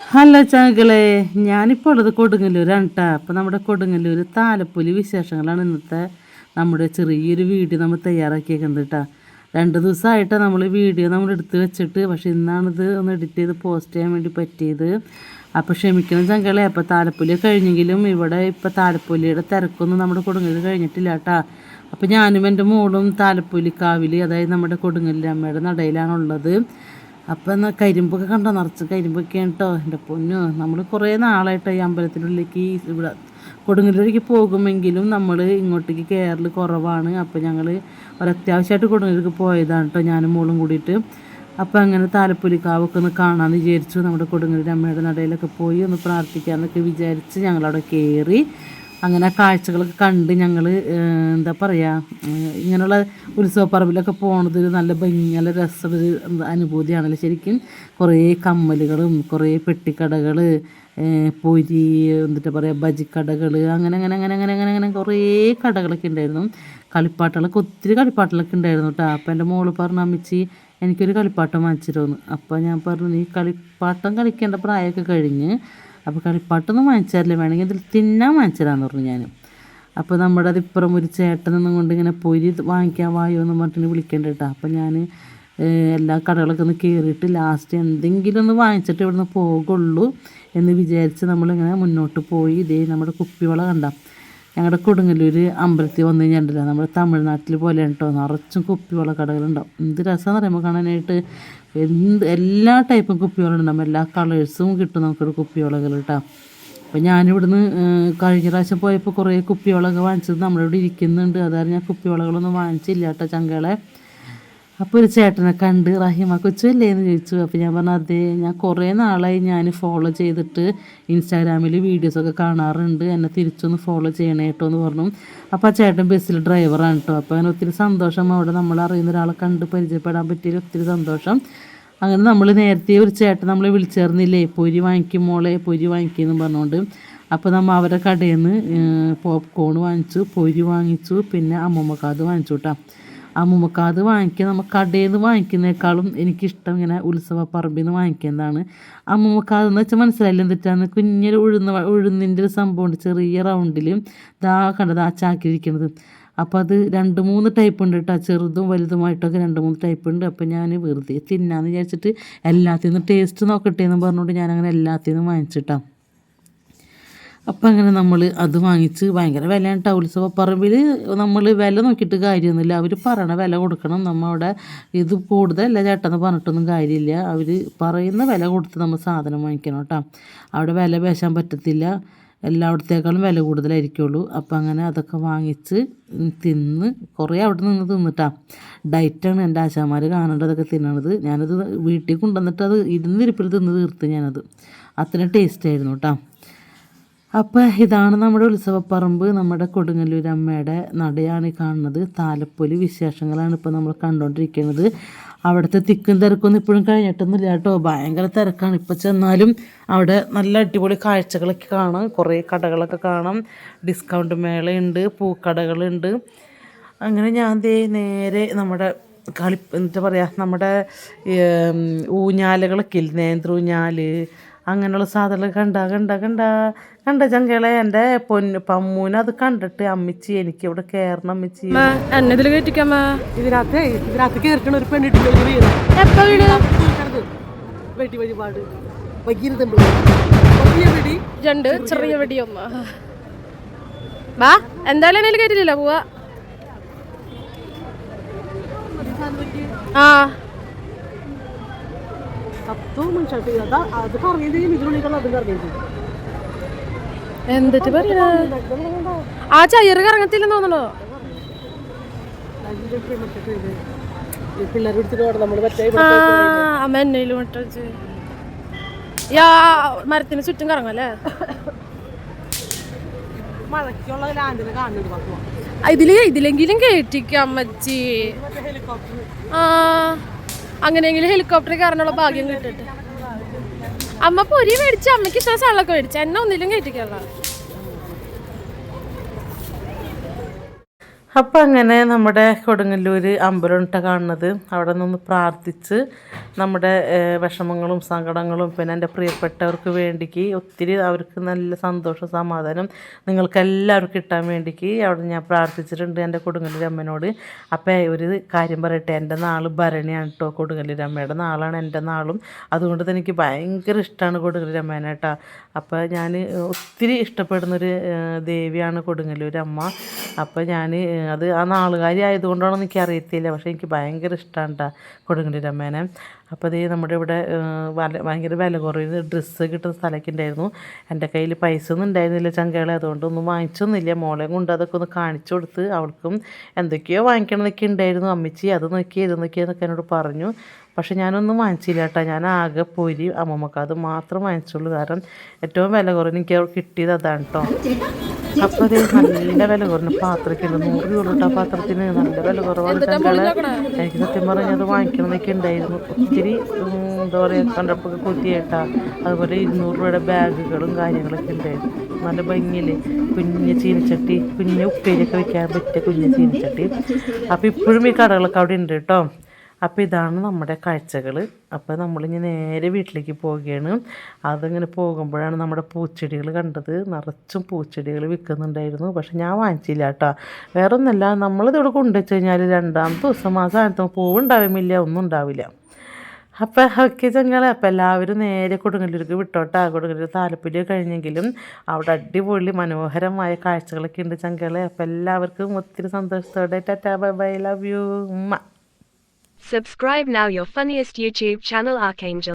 Hello ചാകളെ ഞാനിപ്പോൾ ഉള്ളത് കൊടുങ്ങല്ലൂരാണ് കേട്ടോ അപ്പോൾ നമ്മുടെ കൊടുങ്ങല്ലൂർ താലപ്പൊലി വിശേഷങ്ങളാണ് ഇന്നത്തെ നമ്മുടെ ചെറിയൊരു വീഡിയോ നമ്മൾ തയ്യാറാക്കിയേക്കുന്നത് കേട്ടോ രണ്ട് ദിവസമായിട്ടാണ് നമ്മൾ വീഡിയോ നമ്മൾ എടുത്ത് വെച്ചിട്ട് പക്ഷേ ഇന്നാണിത് ഒന്ന് എഡിറ്റ് ചെയ്ത് പോസ്റ്റ് ചെയ്യാൻ വേണ്ടി പറ്റിയത്. അപ്പോൾ ക്ഷമിക്കണം ചങ്കളെ അപ്പോൾ താലപ്പൊലി കഴിഞ്ഞെങ്കിലും ഇവിടെ ഇപ്പോൾ താലപ്പൊലിയുടെ തിരക്കൊന്നും നമ്മുടെ കൊടുങ്ങല്ലൂർ കഴിഞ്ഞിട്ടില്ല കേട്ടോ അപ്പോൾ ഞാനും എന്റെ മോളും താലപ്പൊലിക്കാവിൽ അതായത് നമ്മുടെ കൊടുങ്ങല്ലൂർ അമ്മയുടെ നടയിലാണുള്ളത് അപ്പം എന്നാൽ കരിമ്പൊക്കെ കണ്ടോ? നിറച്ച് കരിമ്പൊക്കെയാണ് കേട്ടോ എന്റെ പൊന്നു നമ്മൾ കുറേ നാളായിട്ട് ഈ അമ്പലത്തിനുള്ളിലേക്ക് ഇവിടെ കൊടുങ്ങല്ലൂരേക്ക് പോകുമെങ്കിലും നമ്മൾ ഇങ്ങോട്ടേക്ക് കയറൽ കുറവാണ്. അപ്പോൾ ഞങ്ങൾ ഒരത്യാവശ്യമായിട്ട് കൊടുങ്ങല്ലൂർക്ക് പോയതാണ് കേട്ടോ ഞാനും മോളും കൂടിയിട്ട്. അപ്പോൾ അങ്ങനെ താലപ്പൊലിക്കാവൊക്കെ ഒന്ന് കാണാമെന്ന് വിചാരിച്ചു. നമ്മുടെ കൊടുങ്ങല്ലൂർ അമ്മയുടെ നടയിലൊക്കെ പോയി ഒന്ന് പ്രാർത്ഥിക്കാമെന്നൊക്കെ വിചാരിച്ച് ഞങ്ങളവിടെ കയറി അങ്ങനെ കാഴ്ചകളൊക്കെ കണ്ട് ഞങ്ങൾ എന്താ പറയുക ഇങ്ങനെയുള്ള ഉത്സവപ്പറമ്പിലൊക്കെ പോണത് നല്ല ഭംഗി നല്ല രസമൊരു അനുഭൂതിയാണല്ലോ ശരിക്കും. കുറേ കമ്മലുകളും കുറേ പെട്ടിക്കടകൾ പൊരി എന്നിട്ട് പറയുക ബജിക്കടകൾ അങ്ങനെ അങ്ങനെ അങ്ങനെ അങ്ങനെ അങ്ങനെ അങ്ങനെ കുറേ കടകളൊക്കെ ഉണ്ടായിരുന്നു. കളിപ്പാട്ടുകളൊക്കെ ഒത്തിരി കളിപ്പാട്ടുകളൊക്കെ ഉണ്ടായിരുന്നു കേട്ടോ അപ്പോൾ എന്റെ മോൾ പറഞ്ഞു അമ്മച്ചി എനിക്കൊരു കളിപ്പാട്ടം വാങ്ങിച്ചിരുന്നു അപ്പോൾ ഞാൻ പറഞ്ഞു നീ കളിപ്പാട്ടം കളിക്കേണ്ട പ്രായമൊക്കെ കഴിഞ്ഞ് അപ്പോൾ കളിപ്പാട്ടൊന്നും വാങ്ങിച്ചാറില്ല വേണമെങ്കിൽ ഇതിൽ തിന്നാൻ വാങ്ങിച്ചതാന്ന് പറഞ്ഞു ഞാൻ അപ്പോൾ നമ്മുടെ അതിപ്പുറം ഒരു ചേട്ടനെന്നും കൊണ്ട് ഇങ്ങനെ പൊരി വാങ്ങിക്കാൻ വായോ എന്ന് പറഞ്ഞിട്ട് വിളിക്കേണ്ട കേട്ടോ. അപ്പോൾ ഞാൻ എല്ലാ കടകളൊക്കെ ഒന്ന് കയറിയിട്ട് ലാസ്റ്റ് എന്തെങ്കിലും ഒന്ന് വാങ്ങിച്ചിട്ട് ഇവിടുന്ന് പോകുള്ളൂ എന്ന് വിചാരിച്ച് നമ്മളിങ്ങനെ മുന്നോട്ട് പോയി. ഇതേ നമ്മുടെ കുപ്പിവള കണ്ട. ഞങ്ങളുടെ കൊടുങ്ങല്ലൂർ അമ്പലത്തിൽ വന്നു കഴിഞ്ഞിട്ടുണ്ടല്ലോ നമ്മുടെ തമിഴ്നാട്ടിൽ പോലെ കേട്ടോ നിറച്ചും കുപ്പിവള കടകളുണ്ടാവും. എന്ത് രസമെന്ന് പറയുമ്പോൾ കാണാനായിട്ട് എന്ത് എല്ലാ ടൈപ്പും കുപ്പിവള ഉണ്ടാകും എല്ലാ കളേഴ്സും കിട്ടും നമുക്കൊരു കുപ്പിയോളകൾ കേട്ടോ അപ്പോൾ ഞാനിവിടുന്ന് കഴിഞ്ഞ പ്രാവശ്യം പോയപ്പോൾ കുറേ കുപ്പിയോളൊക്കെ വാങ്ങിച്ചത് നമ്മളിവിടെ ഇരിക്കുന്നുണ്ട്. അതായത് ഞാൻ കുപ്പിയോളകളൊന്നും വാങ്ങിച്ചില്ല കേട്ടോ ചങ്കളെ. അപ്പോൾ ഒരു ചേട്ടനെ കണ്ട് റഹിമ കൊച്ചു അല്ലേ എന്ന് ചോദിച്ചു. അപ്പോൾ ഞാൻ പറഞ്ഞു അതെ ഞാൻ കുറേ നാളായി ഞാൻ ഫോളോ ചെയ്തിട്ട് ഇൻസ്റ്റാഗ്രാമിൽ വീഡിയോസൊക്കെ കാണാറുണ്ട്. എന്നെ തിരിച്ചൊന്ന് ഫോളോ ചെയ്യണേ കേട്ടോ എന്ന് പറഞ്ഞു. അപ്പോൾ ആ ചേട്ടൻ ബസ്സിൽ ഡ്രൈവറാണ് കേട്ടോ അപ്പോൾ അങ്ങനെ ഒത്തിരി സന്തോഷം. അവിടെ നമ്മൾ അറിയുന്ന ഒരാളെ കണ്ട് പരിചയപ്പെടാൻ പറ്റിയ ഒത്തിരി സന്തോഷം. അങ്ങനെ നമ്മൾ നേരത്തെ ഒരു ചേട്ടൻ നമ്മളെ വിളിച്ചേർന്നില്ലേ പൊരി വാങ്ങിക്കും മോളെ പൊരി വാങ്ങിക്കുമെന്ന് പറഞ്ഞുകൊണ്ട് അപ്പോൾ നമ്മൾ അവരെ കടയിൽ നിന്ന് പോപ്കോൺ വാങ്ങിച്ചു പൊരി വാങ്ങിച്ചു പിന്നെ അമ്മമ്മക്കാത് വാങ്ങിച്ചു കേട്ടോ അമ്മമ്മക്കാത് വാങ്ങിക്കുക. നമ്മൾ കടയിൽ നിന്ന് വാങ്ങിക്കുന്നേക്കാളും എനിക്കിഷ്ടം ഇങ്ങനെ ഉത്സവ പറമ്പിൽ നിന്ന് വാങ്ങിക്കുന്നതാണ്. അമ്മമ്മക്കാത് എന്ന് വെച്ചാൽ മനസ്സിലായില്ല എന്തിട്ടാന്ന്. കുഞ്ഞൊരു ഉഴുന്ന ഉഴുന്നിന്റെ ഒരു സംഭവമുണ്ട് ചെറിയ റൗണ്ടിൽ ദാ കണ്ടത് ആ ചാക്കിരിക്കുന്നത് അപ്പോൾ അത് രണ്ട് മൂന്ന് ടൈപ്പ് ഉണ്ട് കേട്ടോ ചെറുതും വലുതുമായിട്ടൊക്കെ രണ്ട് മൂന്ന് ടൈപ്പ് ഉണ്ട്. അപ്പോൾ ഞാൻ വെറുതെ തിന്നാന്ന് വിചാരിച്ചിട്ട് എല്ലാത്തിൽ നിന്നും ടേസ്റ്റ് നോക്കട്ടെ എന്ന് പറഞ്ഞുകൊണ്ട് ഞാനങ്ങനെ എല്ലാത്തിൽ നിന്നും വാങ്ങിച്ചിട്ടാണ് അപ്പം അങ്ങനെ നമ്മൾ അത് വാങ്ങിച്ച് ഭയങ്കര വിലയാണ് ടൗൾസ് പറമ്പിൽ നമ്മൾ വില നോക്കിയിട്ട് കാര്യമൊന്നുമില്ല. അവർ പറയണ വില കൊടുക്കണം. നമ്മൾ അവിടെ ഇത് കൂടുതലല്ല ചേട്ടന്ന് പറഞ്ഞിട്ടൊന്നും കാര്യമില്ല. അവർ പറയുന്ന വില കൊടുത്ത് നമ്മൾ സാധനം വാങ്ങിക്കണം കേട്ടോ അവിടെ വില പേശാൻ പറ്റത്തില്ല. എല്ലായിടത്തേക്കാളും വില കൂടുതലായിരിക്കുള്ളൂ. അപ്പം അങ്ങനെ അതൊക്കെ വാങ്ങിച്ച് തിന്ന് കുറേ അവിടെ നിന്ന് തിന്നിട്ടാ. ഡയറ്റാണ് എന്റെ ആശാമാർ കാണേണ്ടതൊക്കെ തിന്നണത്. ഞാനത് വീട്ടിൽ കൊണ്ടുവന്നിട്ട് അത് ഇരുന്നിരിപ്പിൽ തിന്ന് തീർത്ത് ഞാനത്. അത്ര ടേസ്റ്റ് ആയിരുന്നു കേട്ടോ അപ്പോൾ ഇതാണ് നമ്മുടെ ഉത്സവപ്പറമ്പ് നമ്മുടെ കൊടുങ്ങല്ലൂർ അമ്മയുടെ നടയാണ് കാണുന്നത്. താലപ്പൊലി വിശേഷങ്ങളാണ് ഇപ്പോൾ നമ്മൾ കണ്ടുകൊണ്ടിരിക്കുന്നത് അവിടുത്തെ തിക്കും തിരക്കൊന്നും ഇപ്പോഴും കഴിഞ്ഞിട്ടൊന്നുമില്ല കേട്ടോ. ഭയങ്കര തിരക്കാണ്. ഇപ്പോൾ ചെന്നാലും അവിടെ നല്ല അടിപൊളി കാഴ്ചകളൊക്കെ കാണാം. കുറേ കടകളൊക്കെ കാണാം. ഡിസ്കൗണ്ട് മേളയുണ്ട് പൂക്കടകളുണ്ട്. അങ്ങനെ ഞാൻ ദേ നേരെ നമ്മുടെ കളി എന്താ പറയുക നമ്മുടെ ഊഞ്ഞാലുകളൊക്കെ ഇല്ല? നേന്ത്രൂഞ്ഞാൽ അങ്ങനെയുള്ള സാധനങ്ങൾ കണ്ട കണ്ട കണ്ട. കണ്ട ചങ്കളെ എന്റെ പൊന്ന് പമ്മൂന് അത് കണ്ടിട്ട് അമ്മിച്ചി എനിക്ക് ഇവിടെ കയറണം അമ്മിച്ചി എന്നെ ഇതിൽ കയറ്റിക്കാമ്മ ഇതിനകത്ത് ഇതിനകത്ത് കയറിക്കണ ഒരു പെണ്ണിട്ട് രണ്ട് ചെറിയ വെടിയൊന്ന് വാ എന്തായാലും എന്നെ കയറ്റില്ല പോവാ. ആ. അതാ അത് ഇതിനുള്ളിൽ അതും എന്നിട്ട് പറയാ? ആ ചയ്യറ് കറങ്ങത്തില്ലെന്ന് തോന്നണോ പിള്ളേർ നമ്മൾ മറ്റേ അമ്മ യാ മരത്തിന് ചുറ്റും കറങ്ങല്ലേ അല്ലേ? മഴയ്ക്കുള്ള ലാൻഡിനെ കാണുന്നുണ്ട് ഇതിൽ ഇതിലെങ്കിലും കേട്ടിക്കാം അമ്മച്ചി. ആ. അങ്ങനെയെങ്കിലും ഹെലികോപ്റ്റർ കയറാനുള്ള ഭാഗ്യം കിട്ടിട്ട്. അമ്മ പൊരി മേടിച്ച അമ്മയ്ക്ക് ഇഷ്ടം സ്ഥലമൊക്കെ മേടിച്ചു. എന്നെ ഒന്നിലും കയറ്റിക്കാനുള്ള അപ്പം അങ്ങനെ നമ്മുടെ കൊടുങ്ങല്ലൂർ അമ്പലം ഇട്ട കാണുന്നത്. അവിടെ നിന്ന് പ്രാർത്ഥിച്ച് നമ്മുടെ വിഷമങ്ങളും സങ്കടങ്ങളും പിന്നെ എന്റെ പ്രിയപ്പെട്ടവർക്ക് വേണ്ടിക്ക് ഒത്തിരി അവർക്ക് നല്ല സന്തോഷം സമാധാനം നിങ്ങൾക്കെല്ലാവർക്കും കിട്ടാൻ വേണ്ടിക്ക് അവിടെ ഞാൻ പ്രാർത്ഥിച്ചിട്ടുണ്ട് എന്റെ കൊടുങ്ങല്ലൂർ അമ്മനോട്. അപ്പോൾ ഒരു കാര്യം പറയട്ടെ എന്റെ നാൾ ഭരണിയാണ് കേട്ടോ കൊടുങ്ങല്ലൂർ അമ്മയുടെ. നാളാണ് എന്റെ നാളും. അതുകൊണ്ട് തന്നെ എനിക്ക് ഭയങ്കര ഇഷ്ടമാണ് കൊടുങ്ങല്ലൂർ അമ്മേനെ കേട്ടോ അപ്പോൾ ഞാൻ ഒത്തിരി ഇഷ്ടപ്പെടുന്നൊരു ദേവിയാണ് കൊടുങ്ങല്ലൂർ അമ്മ. അപ്പോൾ ഞാൻ അത് ആ നാളുകാരി ആയതുകൊണ്ടാണോ എനിക്ക് അറിയത്തില്ല പക്ഷേ എനിക്ക് ഭയങ്കര ഇഷ്ടമാണ് കേട്ടോ അമ്മേനെ അപ്പോൾ ഇത് നമ്മുടെ ഇവിടെ വല ഭയങ്കര വില കുറവിന് ഡ്രസ്സ് കിട്ടുന്ന സ്ഥലമൊക്കെ ഉണ്ടായിരുന്നു. എന്റെ കയ്യിൽ പൈസ ഒന്നും ഉണ്ടായിരുന്നില്ല ചങ്കകളെ. അതുകൊണ്ട് ഒന്നും വാങ്ങിച്ചൊന്നുമില്ല. മോളെ കൊണ്ട് അതൊക്കെ ഒന്ന് കാണിച്ചു കൊടുത്ത് അവൾക്കും എന്തൊക്കെയോ വാങ്ങിക്കണമെന്നൊക്കെ ഉണ്ടായിരുന്നു. അമ്മച്ചി അത് നോക്കി ഇത് നോക്കി എന്നൊക്കെ എന്നോട് പറഞ്ഞു. പക്ഷേ ഞാനൊന്നും വാങ്ങിച്ചില്ല കേട്ടോ. ഞാൻ ആകെ പൊരി അമ്മമ്മക്ക്. അത് മാത്രം വാങ്ങിച്ചുള്ളൂ. കാരണം ഏറ്റവും വില കുറവ് എനിക്ക് കിട്ടിയത് അതാണ് കേട്ടോ. അപ്പോൾ നല്ല വില കുറഞ്ഞു. ഉണ്ട് നൂറ് രൂപ ആ പാത്രത്തിന് നല്ല വില കുറവാണ്. തങ്ങൾ എനിക്ക് സത്യം പറഞ്ഞാൽ അത് വാങ്ങിക്കണമെന്നൊക്കെ ഉണ്ടായിരുന്നു. ഒത്തിരി എന്താ പറയുക കണ്ടപ്പൊക്കെ കുത്തിയേട്ടാ. അതുപോലെ ഇരുന്നൂറ് രൂപയുടെ ബാഗുകളും കാര്യങ്ങളൊക്കെ ഉണ്ടായിരുന്നു. നല്ല ഭംഗിയില്ലേ? കുഞ്ഞ് ചീനിച്ചട്ടി കുഞ്ഞ് ഉപ്പേരിയൊക്കെ വെക്കാൻ പറ്റിയ കുഞ്ഞു ചീനിച്ചട്ടി. അപ്പോൾ ഇപ്പോഴും ഈ കടകളൊക്കെ അവിടെ ഉണ്ട് കേട്ടോ. അപ്പോൾ ഇതാണ് നമ്മുടെ കാഴ്ചകൾ അപ്പോൾ നമ്മളിങ്ങനെ നേരെ വീട്ടിലേക്ക് പോവുകയാണ്. അതിങ്ങനെ പോകുമ്പോഴാണ് നമ്മുടെ പൂച്ചെടികൾ കണ്ടത്. നിറച്ചും പൂച്ചെടികൾ വിൽക്കുന്നുണ്ടായിരുന്നു. പക്ഷെ ഞാൻ വാങ്ങിച്ചില്ല കേട്ടോ. വേറെ ഒന്നല്ല നമ്മളിതിവിടെ കൊണ്ടുവച്ച് കഴിഞ്ഞാൽ രണ്ടാമത്തെ ദിവസം ആ സാധനത്തിന് പൂവുണ്ടാവുമില്ല ഒന്നും ഉണ്ടാവില്ല. അപ്പം ഓക്കെ ചങ്ങളെ അപ്പം എല്ലാവരും നേരെ കൊടുങ്ങല്ലൂർക്ക് വിട്ടോട്ടാ. കൊടുങ്ങല്ലൂർ താലപ്പൊലി കഴിഞ്ഞെങ്കിലും അവിടെ അടിപൊളി മനോഹരമായ കാഴ്ചകളൊക്കെ ഉണ്ട് ചങ്ങളെ അപ്പം എല്ലാവർക്കും ഒത്തിരി സന്തോഷത്തോടെ tata bye bye love you ഉമ്മ. Subscribe now your funniest YouTube channel Archangel.